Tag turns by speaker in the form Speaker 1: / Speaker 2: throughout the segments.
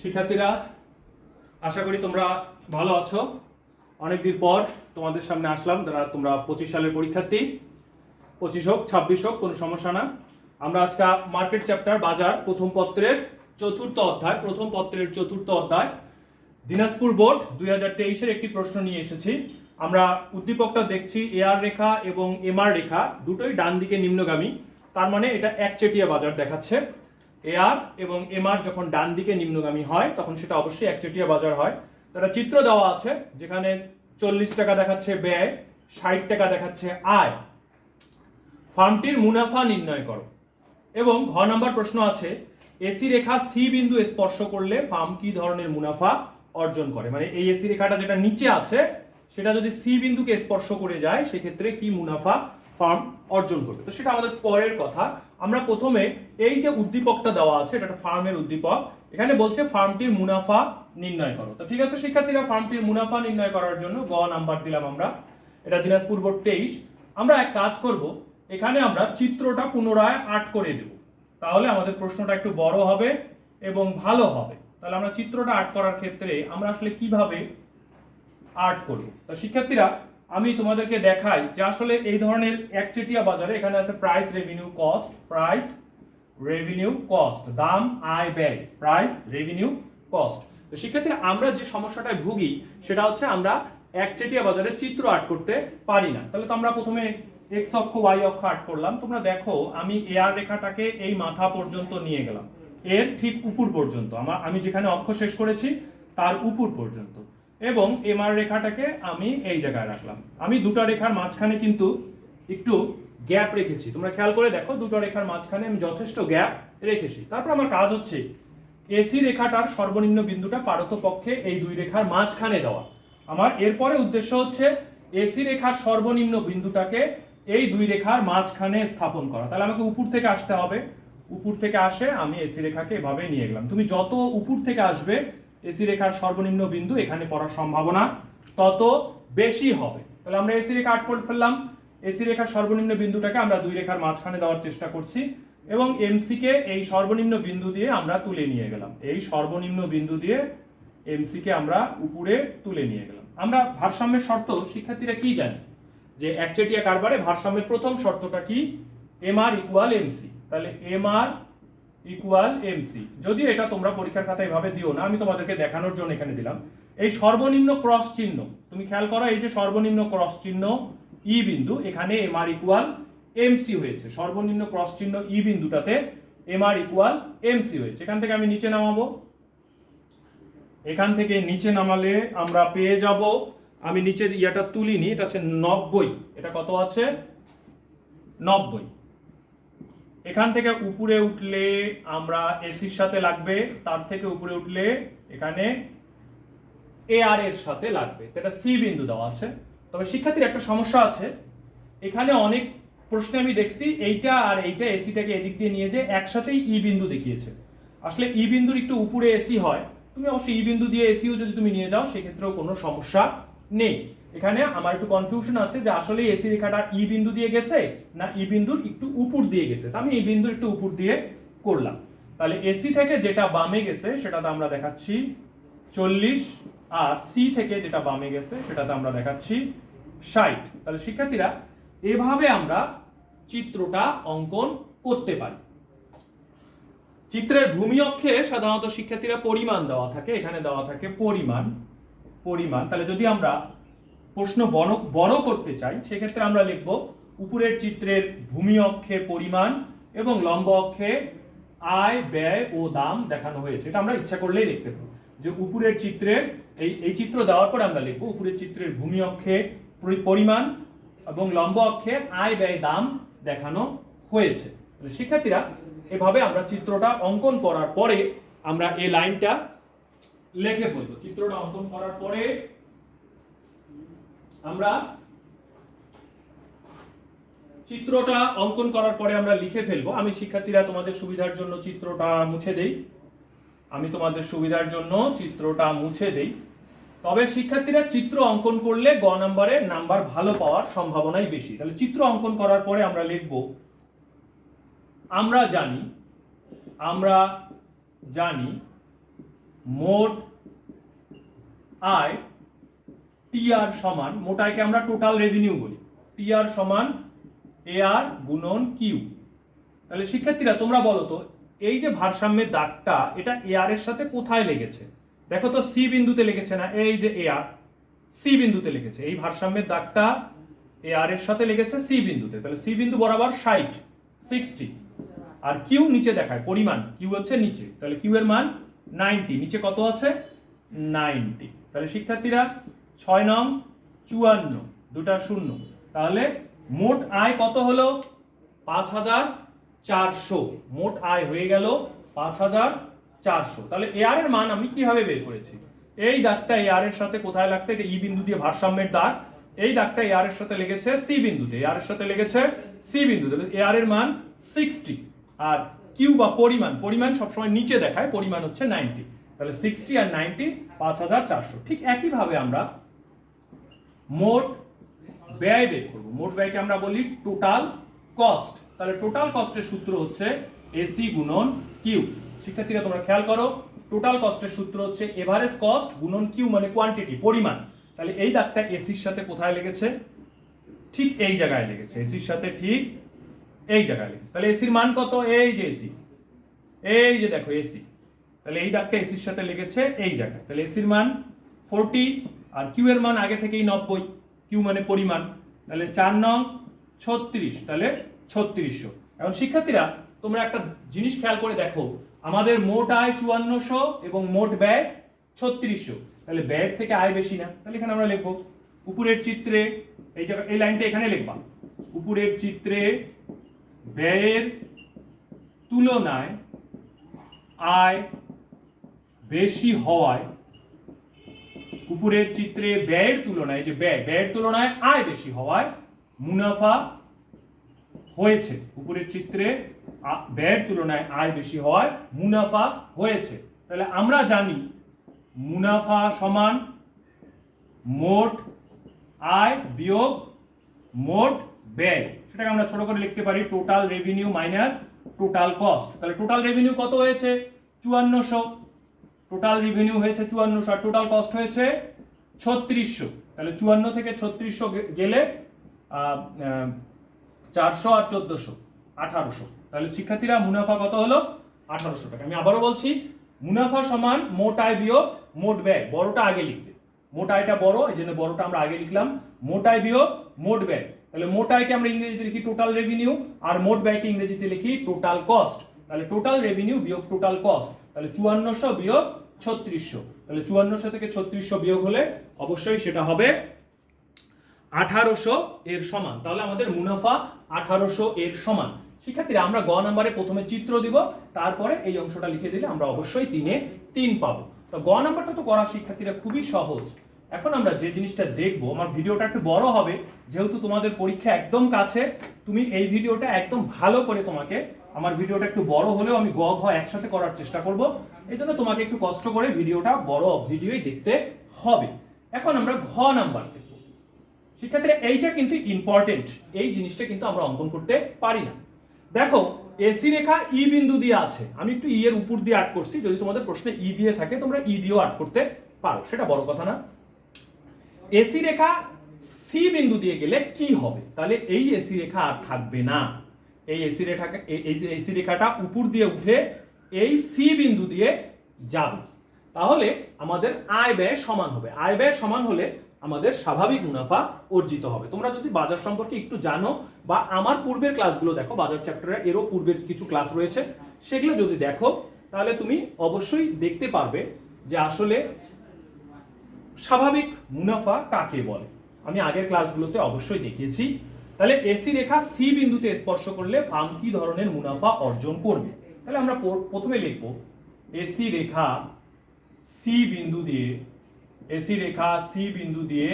Speaker 1: শিক্ষার্থীরা, আশা করি তোমরা ভালো আছো। অনেকদিন পর তোমাদের সামনে আসলাম, যারা তোমরা পঁচিশ সালের পরীক্ষার্থী। পঁচিশ হোক, ছাব্বিশ হোক, কোনো সমস্যা না। আমরা আজকে মার্কেট চ্যাপ্টার বাজার প্রথম পত্রের চতুর্থ অধ্যায়, প্রথম পত্রের চতুর্থ অধ্যায়, দিনাজপুর বোর্ড দুই হাজার তেইশের একটি প্রশ্ন নিয়ে এসেছি। আমরা উদ্দীপকটা দেখছি এআর রেখা এবং এমআর রেখা, দুটোই ডান দিকে নিম্নগামী। তার মানে এটা একচেটিয়া বাজার দেখাচ্ছে। এআর এবং এমআর যখন ডান দিকে নিম্নগামী হয়, তখন সেটা অবশ্যই একচেটিয়া বাজার হয়। তারা চিত্র দেওয়া আছে, যেখানে চল্লিশ টাকা দেখাচ্ছে ব্যয়, ষাট টাকা দেখাচ্ছে আয়। ফার্মটির মুনাফা নির্ণয় করো। এবং ঘ নাম্বার প্রশ্ন আছে, এসি রেখা সি বিন্দু স্পর্শ করলে ফার্ম কি ধরনের মুনাফা অর্জন করে? মানে এই এসি রেখাটা যেটা নিচে আছে, সেটা যদি সি বিন্দুকে স্পর্শ করে যায়, সেক্ষেত্রে কি মুনাফা ফার্ম অর্জন করবে? তো সেটা আমাদের পরের কথা। আমরা প্রথমে এই যে উদ্দীপকটা দেওয়া আছে, এটা একটা ফার্মের উদ্দীপক, এখানে বলছে ফার্মটির মুনাফা নির্ণয় করো। তো ঠিক আছে, শিক্ষার্থীরা, ফার্মটির মুনাফা নির্ণয় করার জন্য গ নাম্বার দিলাম আমরা। এটা দিনাজপুর বোর্ড তেইশ। আমরা এক কাজ করব, এখানে আমরা চিত্রটা পুনরায় আর্ট করে দেব। তাহলে আমাদের প্রশ্নটা একটু বড় হবে এবং ভালো হবে। তাহলে আমরা চিত্রটা আর্ট করার ক্ষেত্রে আমরা আসলে কীভাবে আর্ট করব? তো শিক্ষার্থীরা আমি তোমাদেরকে দেখাই যে আসলে এই ধরনের একচেটিয়া বাজারে এখানে আছে price revenue cost price revenue cost দাম, আয়, ব্যয় প্রাইস রেভিনিউ কস্ট তো সেক্ষেত্রে আমরা যে সমস্যাটায় ভুগি, সেটা হচ্ছে আমরা একচেটিয়া বাজারে চিত্র আর্ট করতে পারি না। তাহলে তো আমরা প্রথমে এক্স অক্ষ ওয়াই অক্ষ আর্ট করলাম। তোমরা দেখো, আমি এআর রেখাটাকে এই মাথা পর্যন্ত নিয়ে গেলাম। এর ঠিক উপর পর্যন্ত। আমার, আমি যেখানে অক্ষ শেষ করেছি, তার উপর পর্যন্ত। এবং এমআর রেখাটাকে আমি এই জায়গায় রাখলাম। আমি দুটো রেখার মাঝখানে কিন্তু একটু গ্যাপ রেখেছি। তোমরা খেয়াল করে দেখো, দুটো রেখার মাঝখানে আমি যথেষ্ট গ্যাপ রেখেছি। তারপর আমার কাজ হচ্ছে এসি রেখাটার সর্বনিম্ন বিন্দুটা পারত পক্ষে এই দুই রেখার মাঝখানে দেওয়া। আমার এরপরে উদ্দেশ্য হচ্ছে এসি রেখার সর্বনিম্ন বিন্দুটাকে এই দুই রেখার মাঝখানে স্থাপন করা। তাহলে আমাকে উপর থেকে আসতে হবে। উপর থেকে আসে আমি এসি রেখাকে এভাবে নিয়ে গেলাম। তুমি যত উপর থেকে আসবে এসি রেখার সর্বনিম্ন বিন্দু এখানে পড়ার সম্ভাবনা তত বেশি হবে। তাহলে আমরা এসি রেখা আট করে ফেললাম। এসি রেখার সর্বনিম্ন বিন্দুটাকে আমরা দুই রেখার মাঝখানে দেওয়ার চেষ্টা করছি এবং এমসি কে এই সর্বনিম্ন বিন্দু দিয়ে আমরা তুলে নিয়ে গেলাম। এই সর্বনিম্ন বিন্দু দিয়ে এমসি কে আমরা উপরে তুলে নিয়ে গেলাম। আমরা ভারসাম্যের শর্ত, শিক্ষার্থীরা কি জানি? যে একচেটিয়া কারবারে ভারসাম্যের প্রথম শর্তটা কি? এম আর ইকুয়াল এমসি তাহলে এম আর ইকুয়াল এমসি যদি এটা তোমরা পরীক্ষার খাতায় এভাবে দিও না, আমি তোমাদেরকে দেখানোর জন্য এখানে দিলাম। এই সর্বনিম্ন ক্রস চিহ্ন, তুমি খেয়াল করো, এই যে সর্বনিম্ন ক্রস চিহ্ন ই বিন্দু, এখানে এম আর ইকুয়াল এমসি হয়েছে। সর্বনিম্ন ক্রস চিহ্ন ই বিন্দুটাতে এম আর ইকুয়াল এমসি হয়েছে। এখান থেকে আমি নিচে নামাবো। এখান থেকে নিচে নামালে আমরা পেয়ে যাব। আমি নিচের ইয়াটা তুলিনি, এটা হচ্ছে নব্বই। এটা কত আছে? নব্বই। এখান থেকে উপরে উঠলে আমরা এসির সাথে লাগবে, তার থেকে উপরে উঠলে এখানে এ আর এর সাথে লাগবে। এটা সি বিন্দু দেওয়া আছে। তবে শিক্ষার্থীর একটা সমস্যা আছে। এখানে অনেক প্রশ্নে আমি দেখছি, এইটা আর এইটা এসিটাকে এদিক দিয়ে নিয়ে যে একসাথেই ই বিন্দু দেখিয়েছে। আসলে ই বিন্দুর একটু উপরে এসি হয়। তুমি অবশ্যই ই বিন্দু দিয়ে এসিও যদি তুমি নিয়ে যাও, সেক্ষেত্রেও কোনো সমস্যা নেই। এখানে আমার একটু কনফিউশন আছে যে আসলে এসি রেখাটা ই বিন্দু দিয়ে গেছে না ই বিন্দুর একটু উপর দিয়ে গেছে। তো আমি এই বিন্দুর একটু উপর দিয়ে করলাম। তাহলে এসি থেকে যেটা বামে গেছে সেটাতে আমরা দেখাচ্ছি চল্লিশ, আর সি থেকে যেটা বামে গেছে সেটাতে আমরা দেখাচ্ছি ষাট। তাহলে শিক্ষার্থীরা, এভাবে আমরা চিত্রটা অঙ্কন করতে পারি। চিত্রের ভূমি অক্ষে সাধারণত শিক্ষার্থীরা পরিমাণ দেওয়া থাকে, এখানে দেওয়া থাকে পরিমাণ পরিমাণ। তাহলে যদি আমরা প্রশ্ন বড় বড় করতে চাই, সেক্ষেত্রে আমরা লিখব উপরের চিত্রের ভূমি অক্ষে পরিমাণ এবং লম্ব অক্ষে আয়, ব্যয় ও দাম দেখানো হয়েছে। এটা আমরা ইচ্ছা করলেই লিখতে পারি যে উপরের চিত্রের এই এই চিত্র দেওয়ার পর আমরা লিখব উপরের চিত্রের ভূমি অক্ষে পরিমাণ এবং লম্ব অক্ষে আয়, ব্যয়, দাম দেখানো হয়েছে। শিক্ষার্থীরা, এভাবে আমরা চিত্রটা অঙ্কন করার পরে আমরা এই লাইনটা লিখে ফেলব। চিত্রটা অঙ্কন করার পরে আমরা চিত্রটা অঙ্কন করার পরে আমরা লিখে ফেলব। আমি শিক্ষার্থীরা তোমাদের সুবিধার জন্য চিত্রটা মুছে দেই। আমি তোমাদের সুবিধার জন্য চিত্রটা মুছে দেই। তবে শিক্ষার্থীরা চিত্র অঙ্কন করলে গ নাম্বারে নাম্বার ভালো পাওয়ার সম্ভাবনাই বেশি। তাহলে চিত্র অঙ্কন করার পরে আমরা লিখব, আমরা জানি আমরা জানি মোট আয় টি আর সমান মোট আয়কে আমরা টোটাল রেভিনিউ বলি। টি আর সমান এ আর গুণন কিউ তাহলে শিক্ষার্থীরা, তোমরা বলো তো, এই যে ভারসাম্যের দাগটা, এটা এ আর এর সাথে কোথায় লেগেছে? দেখো তো সি বিন্দুতে লেগেছে না? এই যে এ আর সি বিন্দুতে লেগেছে। এই ভারসাম্যের দাগটা এ আর এর সাথে লেগেছে সি বিন্দুতে। তাহলে সি বিন্দু বরাবর ষাট সিক্সটি আর কিউ নিচে দেখায়, পরিমাণ। কিউ হচ্ছে নিচে। তাহলে কিউ এর মান নাইনটি নিচে কত আছে? নাইনটি তাহলে শিক্ষার্থীরা ছয় নং, চুয়ান্ন দুটা শূন্য। তাহলে মোট আয় কত হলো? পাঁচ হাজার চারশো। মোট আয় হয়ে গেল পাঁচ হাজার চারশো। তাহলে এআর এর মান আমি কীভাবে বের করেছি? এই দাগটা এআর এর সাথে কোথায় লাগছে? এটা ই বিন্দু দিয়ে ভারসাম্যের দাগ। এই দাগটা এআর এর সাথে লেগেছে সি বিন্দুতে। এআর এর সাথে লেগেছে সি বিন্দুতে। এআর এর মান সিক্সটি। আর কিউ বা পরিমাণ পরিমাণ সবসময় নিচে দেখায়, পরিমাণ হচ্ছে নাইনটি। তাহলে সিক্সটি আর নাইনটি পাঁচ হাজার চারশো। ঠিক একইভাবে আমরা মোট ব্যয় বের করব। মোট ব্যয়কে আমরা বলি টোটাল কস্ট তাহলে টোটাল কস্টের সূত্র হচ্ছে এসি গুণন কিউ শিক্ষার্থীরা, তোমরা খেয়াল করো টোটাল কস্টের সূত্র হচ্ছে এভারেজ কস্ট গুণন কিউ মানে কোয়ান্টিটি পরিমাণ। তাহলে এই দাগটা এসির সাথে কোথায় লেগেছে? ঠিক এই জায়গায় লেগেছে। এসির সাথে ঠিক এই জায়গায় লেগেছে। তাহলে এসির মান কত? এই যে এসি এই যে দেখো এসি তাহলে এই দাগটা এসির সাথে লেগেছে এই জায়গায়। তাহলে এসির মান ফোরটি আর কিউ এর মান আগে থেকেই নব্বই। কিউ মানে পরিমাণ। তাহলে চার নং ছত্রিশ, তাহলে ছত্রিশশো। এখন শিক্ষার্থীরা, তোমরা একটা জিনিস খেয়াল করে দেখো। আমাদের মোট আয় চুয়ান্নশো এবং মোট ব্যয় ছত্রিশশো। তাহলে ব্যয়ের থেকে আয় বেশি না। তাহলে এখানে আমরা লিখব, উপরের চিত্রে, এই জায়গা এই লাইনটা এখানে লিখবা। উপরের চিত্রে ব্যয়ের তুলনায় আয় বেশি হওয়ায় উপরের চিত্রে ব্যয়ের তুলনায় যে ব্যয়, ব্যয়ের তুলনায় আয় বেশি হওয়ায় মুনাফা হয়েছে। উপরের চিত্রে ব্যয়ের তুলনায় আয় বেশি হওয়ায় মুনাফা হয়েছে। তাহলে আমরা জানি মুনাফা সমান মোট আয় বিয়োগ মোট ব্যয়। সেটাকে আমরা ছোট করে লিখতে পারি total revenue minus total cost তাহলে টোটাল রেভিনিউ কত হয়েছে? চুয়ান্নশো। টোটাল রেভিনিউ হয়েছে চুয়ান্নশো আর টোটাল কস্ট হয়েছে ছত্রিশশো। তাহলে চুয়ান্ন থেকে ছত্রিশশো গেলে চারশো আর চোদ্দশো, আঠারোশো। তাহলে শিক্ষার্থীরা মুনাফা কত হলো? আঠারোশো টাকা। আমি আবারও বলছি, মুনাফা সমান মোট আয় বিয়োগ মোট ব্যয়। বড়টা আগে লিখবে। মোট আয়টা বড়, এই জন্য বড়টা আমরা আগে লিখলাম। মোট আয় বিয়োগ মোট ব্যয়। তাহলে মোট আয়কে আমরা ইংরেজিতে লিখি টোটাল রেভিনিউ আর মোট ব্যয়কে ইংরেজিতে লিখি টোটাল কস্ট তাহলে টোটাল রেভিনিউ বিয়োগ টোটাল কস্ট তাহলে চুয়ান্নশো বিয়োগ ছত্রিশশো। তাহলে চুয়ান্নশো থেকে ছত্রিশশো বিয়োগ হলে অবশ্যই সেটা হবে আঠারোশো এর সমান। তাহলে আমাদের মুনাফা আঠারোশো এর সমান। শিক্ষার্থীরা, আমরা গ নাম্বারে প্রথমে চিত্র দিব, তারপরে এই অংশটা লিখে দিলে আমরা অবশ্যই তিনে তিন পাবো। তো গ নাম্বারটা তো করা শিক্ষার্থীরা খুবই সহজ। এখন আমরা যে জিনিসটা দেখব, আমার ভিডিওটা একটু বড় হবে, যেহেতু তোমাদের পরীক্ষা একদম কাছে, তুমি এই ভিডিওটা একদম ভালো করে তোমাকে, আমার ভিডিওটা একটু বড় হলেও আমি গ, ঘ একসাথে করার চেষ্টা করব। এই জন্য তোমাকে একটু কষ্ট করে ভিডিওটা বড় ভিডিওই দেখতে হবে। এখন আমরা ঘ নাম্বার দেখব। শিক্ষার্থীরা এইটা কিন্তু ইম্পর্টেন্ট এই জিনিসটা কিন্তু আমরা অঙ্কন করতে পারি না। দেখো, এসি রেখা ই বিন্দু দিয়ে আছে। আমি একটু ই এর উপর দিয়ে আট করছি, যদি তোমাদের প্রশ্নে ই দিয়ে থাকে, তোমরা ই দিয়েও আট করতে পারো, সেটা বড় কথা না। এসি রেখা সি বিন্দু দিয়ে গেলে কি হবে? তাহলে এই এসি রেখা আর থাকবে না। এই এসি রেখা এই এসি রেখাটা উপর দিয়ে উঠে এই সি বিন্দু দিয়ে যাবে। তাহলে আমাদের আয় ব্যয় সমান হবে। আয় ব্যয় সমান হলে আমাদের স্বাভাবিক মুনাফা অর্জিত হবে। তোমরা যদি বাজার সম্পর্কে একটু জানো বা আমার পূর্বের ক্লাসগুলো দেখো, বাজার চ্যাপ্টারে এরও পূর্বের কিছু ক্লাস রয়েছে, সেগুলো যদি দেখো, তাহলে তুমি অবশ্যই দেখতে পারবে যে আসলে স্বাভাবিক মুনাফা কাকে বলে। আমি আগের ক্লাসগুলোতে অবশ্যই দেখিয়েছি। তাহলে এসি রেখা সি বিন্দুতে স্পর্শ করলে ফার্ম কি ধরনের মুনাফা অর্জন করবে? তাহলে আমরা প্রথমে লিখব এসি রেখা সি বিন্দু দিয়ে এসি রেখা সি বিন্দু দিয়ে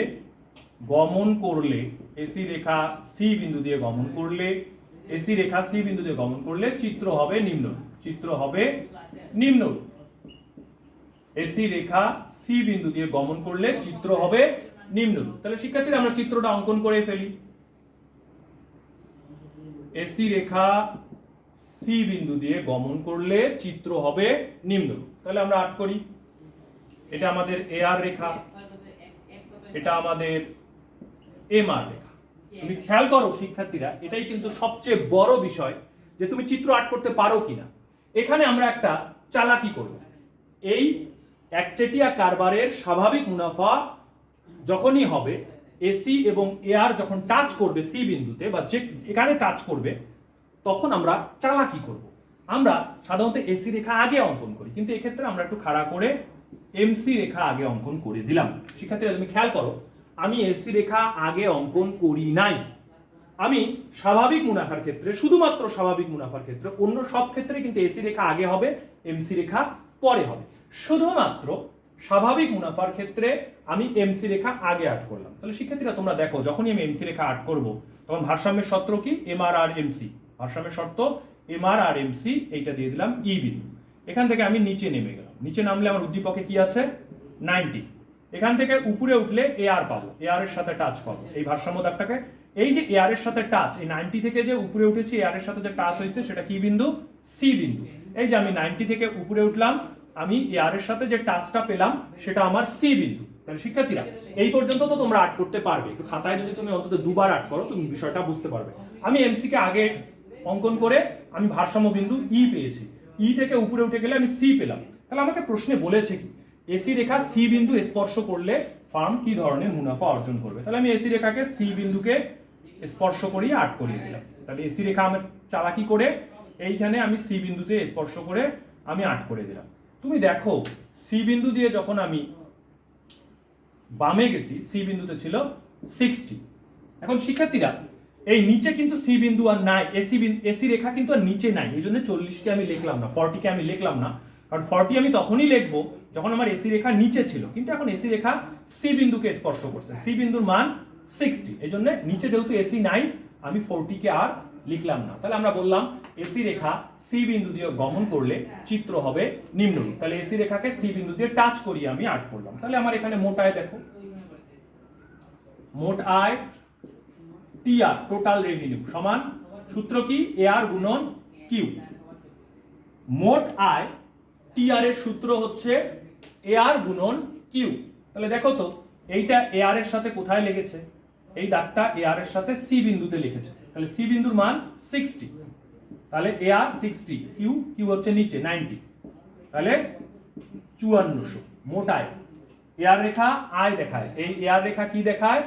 Speaker 1: গমন করলে এসি রেখা সি বিন্দু দিয়ে গমন করলে এসি রেখা সি বিন্দু দিয়ে গমন করলে চিত্র হবে নিম্ন, চিত্র হবে নিম্ন। এসি রেখা সি বিন্দু দিয়ে গমন করলে চিত্র হবে নিম্ন। তাহলে শিক্ষার্থীরা, আমরা চিত্রটা অঙ্কন করে ফেলি। এসি রেখা সি বিন্দু দিয়ে গমন করলে চিত্র হবে নিম্ন তাহলে আমরা আট করি। এটা আমাদের এ আর রেখা। এটা আমাদের এম আর রেখা। তুমি খেয়াল করো, শিক্ষার্থীরা, এটাই কিন্তু সবচেয়ে বড় বিষয় যে তুমি চিত্র আর্ট করতে পারো কিনা। এখানে আমরা একটা চালাকি করব। এই একচেটিয়া কারবারের স্বাভাবিক মুনাফা যখনই হবে এসি এবং এআর যখন টাচ করবে সি বিন্দুতে বা যে, এখানে টাচ করবে তখন আমরা চালাকি করব। আমরা সাধারণত এসি রেখা আগে অঙ্কন করি, কিন্তু এক্ষেত্রে আমরা একটু খাড়া করে এমসি রেখা আগে অঙ্কন করে দিলাম। শিক্ষার্থীরা, তুমি খেয়াল করো, আমি এসি রেখা আগে অঙ্কন করি নাই। আমি স্বাভাবিক মুনাফার ক্ষেত্রে, শুধুমাত্র স্বাভাবিক মুনাফার ক্ষেত্রে, অন্য সব ক্ষেত্রে কিন্তু এসি রেখা আগে হবে এমসি রেখা পরে হবে। শুধুমাত্র স্বাভাবিক মুনাফার ক্ষেত্রে আমি এমসি রেখা আগে আট করলাম। তাহলে শিক্ষার্থীরা, তোমরা দেখো, যখনই আমি এমসি রেখা আট করব, তখন ভারসাম্যের সত্র কি? এম আর আর এমসি ভারসাম্যের শর্ত এম আর এমসি এইটা দিয়ে দিলাম ই বিন্দু। এখান থেকে আমি নিচে নেমে গেলাম। নিচে নামলে আমার উদ্দীপকে কি আছে? নাইনটি। এখান থেকে উপরে উঠলে এ আর পাবো। এ আর এর সাথে টাচ পাবো, এই ভারসাম্য দাগটাকে। এই যে এ আর এর সাথে টাচ এই নাইনটি থেকে যে উপরে উঠেছি এ আর এর সাথে যে টাচ হয়েছে, সেটা কি বিন্দু? সি বিন্দু। এই যে আমি নাইনটি থেকে উপরে উঠলাম, আমি এ আর এর সাথে যে টাচটা পেলাম, সেটা আমার সি বিন্দু। তাহলে শিক্ষার্থীরা, এই পর্যন্ত তো তোমরা আট করতে পারবে। একটু খাতায় যদি তুমি অন্তত দুবার আট করো, তুমি বিষয়টা বুঝতে পারবে। আমি এমসি কে আগে অঙ্কন করে আমি ভারসাম্য বিন্দু ই পেয়েছি। ই থেকে উপরে উঠে গেলে আমি সি পেলাম। তাহলে আমাকে প্রশ্নে বলেছে কি? এসি রেখা সি বিন্দু স্পর্শ করলে ফার্ম কি ধরনের মুনাফা অর্জন করবে? তাহলে আমি এসি রেখাকে সি বিন্দুকে স্পর্শ করিয়ে আট করিয়ে দিলাম। তাহলে এসি রেখা আমার চালাকি করে? এইখানে আমি সি বিন্দুতে স্পর্শ করে আমি আট করে দিলাম। তুমি দেখো সি বিন্দু দিয়ে যখন আমি বামে গেছি সি বিন্দুতে ছিল সিক্সটি এখন শিক্ষার্থীরা এই নিচে কিন্তু সি বিন্দু আর নাই, এসি এসি রেখা কিন্তু আর নিচে নাই, এই জন্য চল্লিশকে আমি লিখলাম না, ফর্টিকে আমি লিখলাম না, কারণ ফর্টি আমি তখনই লিখব যখন আমার এসি রেখা নিচে ছিল, কিন্তু এখন এসি রেখা সি বিন্দুকে স্পর্শ করছে, সি বিন্দুর মান সিক্সটি এই জন্য নিচে যেহেতু এসি নাই, আমি ফোরটিকে আর লিখলাম না। তাহলে আমরা বললাম এসি রেখা সি বিন্দু দিয়ে গমন করলে চিত্র হবে নিম্নরূপ, তাহলে এসি রেখাকে সি বিন্দু দিয়ে টাচ করিয়ে আমি আর্ট করলাম। তাহলে আমার এখানে মোট আয় দেখো, মোট আয় টিআর টোটাল রেভিনিউ সমান সূত্র কি? এআর গুণন কিউ মোট আয় টিআর এর সূত্র হচ্ছে এআর গুণন কিউ তাহলে দেখো তো, এইটা এ আর এর সাথে কোথায় লেগেছে? এই দাগটা এ আর এর সাথে সি বিন্দুতে লিখেছে তাহলে সি বিন্দুর মান সিক্সটি তাহলে A R sixty Q Q হচ্ছে নিচে নাইনটি তাহলে চুয়ান্নশো, মোট আয়। এআর রেখা, আয় দেখায়। এই এআর রেখা কি দেখায়?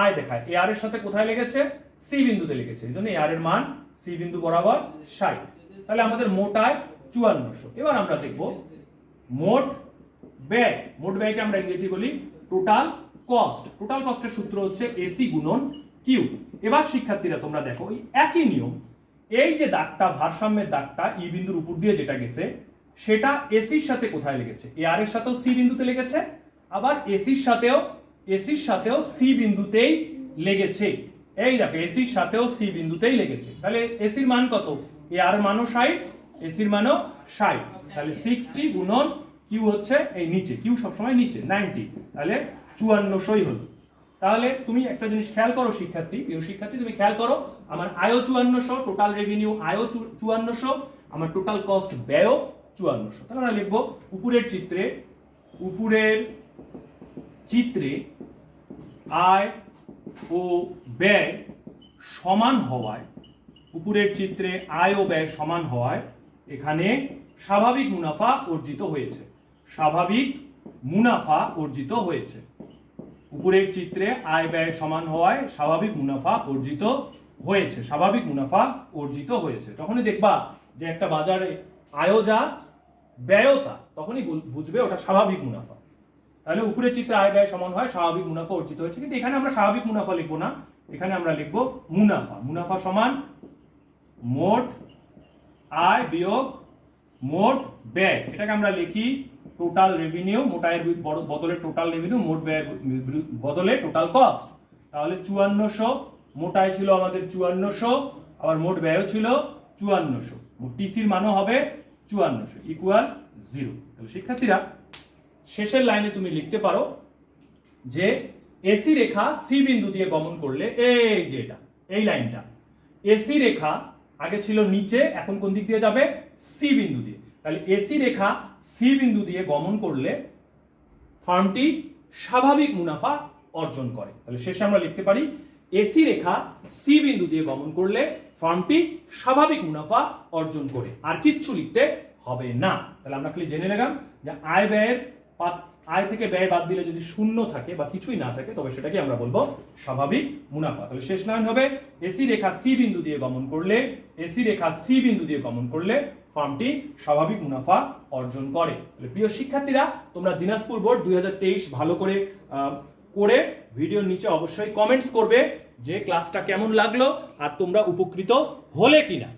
Speaker 1: আয় দেখায়। এআর এর সাথে কোথায় লেগেছে? সি বিন্দুতে লেগেছে। এই জন্য এআর এর মান সি বিন্দু বরাবর ষাট। তাহলে আমাদের মোট আয় চুয়ান্নশো। এবার আমরা দেখব মোট ব্যয়। মোট ব্যয়কে আমরা ইংরেজি বলি টোটাল কস্ট টোটাল কস্টের সূত্র হচ্ছে এসি গুণন কিউ এবার শিক্ষার্থীরা, তোমরা দেখো একই নিয়ম। এই যে দাগটা, ভারসাম্যের দাগটা ই বিন্দুর উপর দিয়ে যেটা গেছে, সেটা এসির সাথে কোথায় লেগেছে? এ আর এর সাথেও সি বিন্দুতে লেগেছে, আবার এসির সাথেও এসির সাথেও সি বিন্দুতেই লেগেছে। এই দেখো, এসির সাথেও সি বিন্দুতেই লেগেছে। তাহলে এসির মান কত? এ আর মানও ষাট, এসির মানও ষাট। তাহলে সিক্সটি গুণন কিউ হচ্ছে এই নিচে। কিউ সবসময় নিচে নাইনটি তাহলে চুয়ান্নশোই হলো। তাহলে তুমি একটা জিনিস খেয়াল করো, শিক্ষার্থী, প্রিয় শিক্ষার্থী, তুমি খেয়াল করো, আমার আয়ও চুয়ান্নশো টোটাল রেভিনিউ আয়ও চুয়ান্নশো, আমার টোটাল কস্ট ব্যয়ও চুয়ান্নশো। তাহলে আমরা লিখব, উপরের চিত্রে উপরের চিত্রে আয় ও ব্যয় সমান হওয়ায়, উপরের চিত্রে আয় ও ব্যয় সমান হওয়ায়, এখানে স্বাভাবিক মুনাফা অর্জিত হয়েছে। স্বাভাবিক মুনাফা অর্জিত হয়েছে। উপরের চিত্রে আয় ব্যয় সমান হওয়ায় স্বাভাবিক মুনাফা অর্জিত হয়েছে। স্বাভাবিক মুনাফা অর্জিত হয়েছে। তখনই দেখবা যে একটা বাজারে আয়ও যা, ব্যয়ও তা, তখনই বুঝবে ওটা স্বাভাবিক মুনাফা। তাহলে উপরের চিত্রে আয় ব্যয় সমান হয়, স্বাভাবিক মুনাফা অর্জিত হয়েছে। কিন্তু এখানে আমরা স্বাভাবিক মুনাফা লিখব না। এখানে আমরা লিখব মুনাফা। মুনাফা সমান মোট আয় বিয়োগ মোট ব্যয়। এটাকে আমরা লিখি টোটাল রেভিনিউ মোট আয়ের বদলে টোটাল রেভিনিউ মোট ব্যয়ের বদলে টোটাল কস্ট তাহলে চুয়ান্নশো, মোট আয় ছিল আমাদের চুয়ান্নশো, আবার মোট ব্যয়ও ছিল চুয়ান্নশো। টিসির মানও হবে চুয়ান্নশো ইকুয়াল জিরো তাহলে শিক্ষার্থীরা শেষের লাইনে তুমি লিখতে পারো যে এসি রেখা সি বিন্দু দিয়ে গমন করলে, এই যে এটা, এই লাইনটা, এসি রেখা আগে ছিল নিচে, এখন কোন দিক দিয়ে যাবে? সি বিন্দু দিয়ে। তাহলে এসি রেখা সি বিন্দু দিয়ে গমন করলে ফার্মটি স্বাভাবিক মুনাফা অর্জন করে। তাহলে শেষে আমরা লিখতে পারি, এসি রেখা সি বিন্দু দিয়ে গমন করলে ফার্মটি স্বাভাবিক মুনাফা অর্জন করে। আর কিচ্ছু লিখতে হবে না। তাহলে আমরা খালি জেনে নিলাম যে আয় ব্যয়ের আয় থেকে ব্যয় বাদ দিলে যদি শূন্য থাকে বা কিছুই না থাকে, তবে সেটাকে আমরা বলব স্বাভাবিক মুনাফা। তাহলে শেষ লাইন হবে এসি রেখা সি বিন্দু দিয়ে গমন করলে এসি রেখা সি বিন্দু দিয়ে গমন করলে ফার্মটি স্বাভাবিক মুনাফা অর্জন করে। তাহলে প্রিয় শিক্ষার্থীরা, তোমরা দিনাজপুর বোর্ড দুই হাজার তেইশ ভালো করে করে ভিডিওর নিচে অবশ্যই কমেন্টস করবে যে ক্লাসটা কেমন লাগল আর তোমরা উপকৃত হলে কিনা।